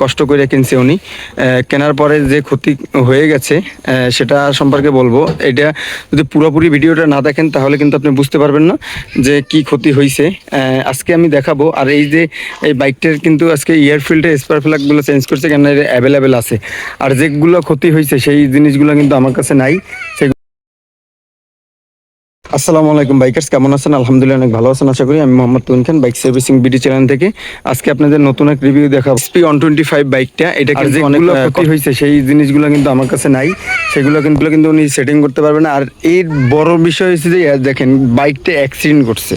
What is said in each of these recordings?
কষ্ট করে কিনছে উনি। কেনার পরে যে ক্ষতি হয়ে গেছে সেটা সম্পর্কে বলব। এটা যদি পুরোপুরি ভিডিওটা না দেখেন, তাহলে কিন্তু আপনি বুঝতে পারবেন না যে কি ক্ষতি হয়েছে আজকে আমি দেখাবো। আর এই যে এই বাইকটার কিন্তু আজকে ইয়ার ফিল্টার স্পার ফ্লাগগুলো চেঞ্জ করছে, কেন অ্যাভেলেবেল আছে। আর যেগুলো ক্ষতি হয়েছে সেই জিনিসগুলো কিন্তু আমার কাছে নাই। সেগুলো আসসালামু আলাইকুম বাইকার্স কেমন আছেন? আলহামদুলিল্লাহ অনেক ভালো আছেন আশা করি আমি মোহাম্মদ তুন Khan bike servicing BD channel থেকে। আজকে আপনাদের নতুন এক রিভিউ দেখাবো। এসপি ওয়ান টোয়েন্টি ফাইভ বাইকটা এটা কিন্তু অনেক ক্ষতি হয়েছে সেই জিনিসগুলো কিন্তু আমার কাছে নাই। সেগুলো কিন্তু কিন্তু উনি সেটিং করতে পারবেন। আর এর বড় বিষয় হচ্ছে যে দেখেন বাইকটা অ্যাক্সিডেন্ট করছে।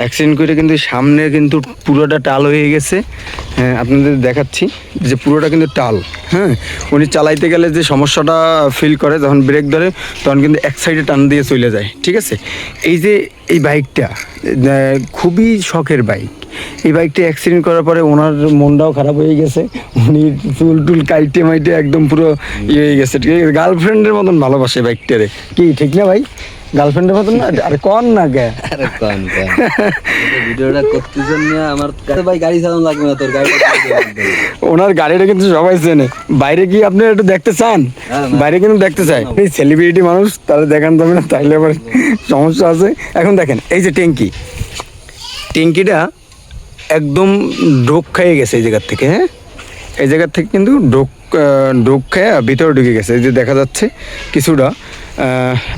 অ্যাক্সিডেন্ট করে কিন্তু সামনে কিন্তু পুরোটা টাল হয়ে গেছে। আপনাদের দেখাচ্ছি যে পুরোটা কিন্তু টাল হ্যাঁ? উনি চালাইতে গেলে যে সমস্যাটা ফিল করে, যখন ব্রেক ধরে, তখন কিন্তু এক সাইডে টান দিয়ে চলে যায়, ঠিক আছে? এই যে এই বাইকটা খুবই শখের বাইক এই বাইকটা অ্যাক্সিডেন্ট করার পরে ওনার মনটাও খারাপ হয়ে গেছে। উনি চুল টুল কাইটে মাইটে একদম পুরো ইয়ে হয়ে গেছে, ঠিক আছে? গার্লফ্রেন্ডের মতন ভালোবাসে বাইকটারে কি, ঠিক না ভাই? গার্লফ্রেন্ডের মতন না? আরে কন না কে? আরে কন কন ভিডিওটা করতেছেন না আমার কাছে ভাই গাড়ি চালানো লাগবে না তোর গাড়িটা চালিয়ে ওনার গাড়িটা কিন্তু সবাই চেনে। বাইরে কি আপনি একটু দেখতে চান? হ্যাঁ, বাইরে কিন্তু দেখতে চাই। এই সেলিব্রিটি মানুষ তাহলে দেখান যাবে না তাইলে আবার সমস্যা আছে। এখন দেখেন এই যে ট্যাঙ্কি ট্যাঙ্কিটা একদম ডোক খেয়ে গেছে এই জায়গার থেকে হ্যাঁ? এই জায়গার থেকে কিন্তু ডোক খেয়ে ভিতরে ঢুকে গেছে। এই যে দেখা যাচ্ছে কিছুটা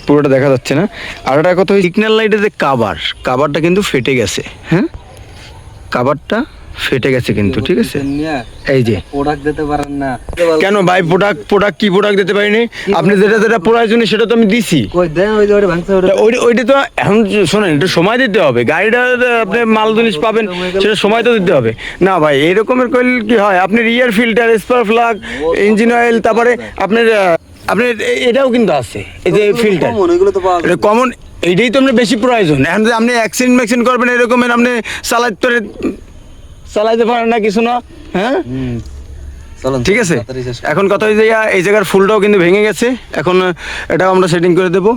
পুরোটা দেখা যাচ্ছে না। আর একটা কথা সিগন্যাল লাইটের যে কাবার কাবারটা কিন্তু ফেটে গেছে। হ্যাঁ? কাবারটা ফেটে গেছে কিন্তু ঠিক আছে? এই যে। প্রোডাক্ট দিতে পারেন না কেন ভাই প্রোডাক্ট প্রোডাক্ট কি প্রোডাক্ট দিতে পারিনি? আপনি যেটা যেটা প্রয়োজন সেটা তো আমি দিছি। ওইটা তো এখন শোনেন একটু সময় দিতে হবে। গাড়িটা আপনি মাল জিনিস পাবেন সেটা সময় তো দিতে হবে। না ভাই এরকমের করলে কি হয়? আপনি rear filter spark plug engine oil তারপরে আপনার আহ, আপনার এটাও কিন্তু আছে। এই যে ফিল্টার কমন, ওইগুলো তো পাওয়া এটা কমন এইটাই তো আপনার বেশি প্রয়োজন। এখন আপনি অ্যাক্সিডেন্ট ম্যাক্সিডেন্ট করবেন এরকমের আপনি চালাইতে চালাইতে পারেন না কিছু না হ্যাঁ? ঠিক আছে। এখন কথা হয়েছে এই জায়গার ফুলটাও কিন্তু ভেঙে গেছে। এখন এটা এটাও আমরা সেটিং করে দেবো।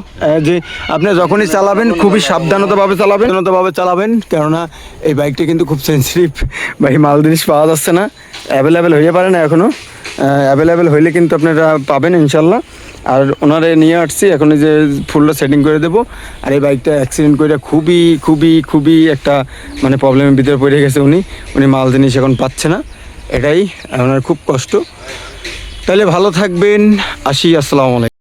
যে আপনি যখনই চালাবেন খুবই সাবধানতাভাবে চালাবেন। সাবধানতাভাবে চালাবেন কেননা এই বাইকটা কিন্তু খুব সেন্সিটিভ এই মাল জিনিস পাওয়া যাচ্ছে না। অ্যাভেলেবেল হয়ে পারে না এখনও অ্যাভেলেবেল হইলে কিন্তু আপনারা পাবেন ইনশাল্লাহ। আর ওনারে নিয়ে আসছি, এখন এই যে ফুলটা সেটিং করে দেবো। আর এই বাইকটা অ্যাক্সিডেন্ট করে খুবই খুবই খুবই একটা মানে প্রবলেমের ভিতরে পড়ে গেছে উনি। উনি মাল জিনিস এখন পাচ্ছে না। এটাই ওনার খুব কষ্ট। তাহলে ভালো থাকবেন। আসি, আসসালামু আলাইকুম।